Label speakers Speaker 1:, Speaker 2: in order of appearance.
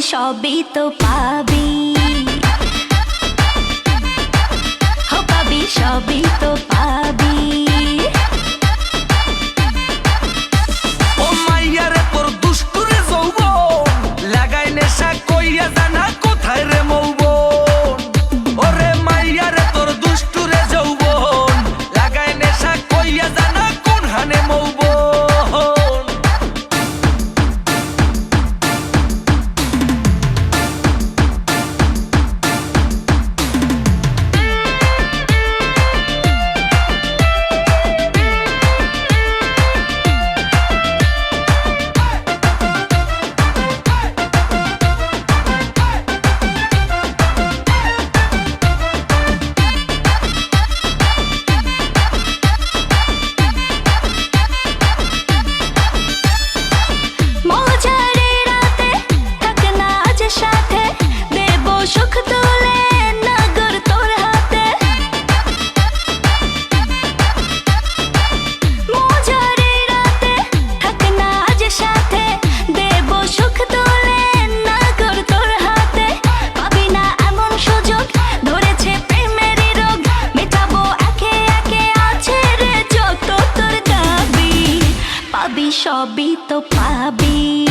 Speaker 1: সবই তো পাবি। সবই তো পাবি।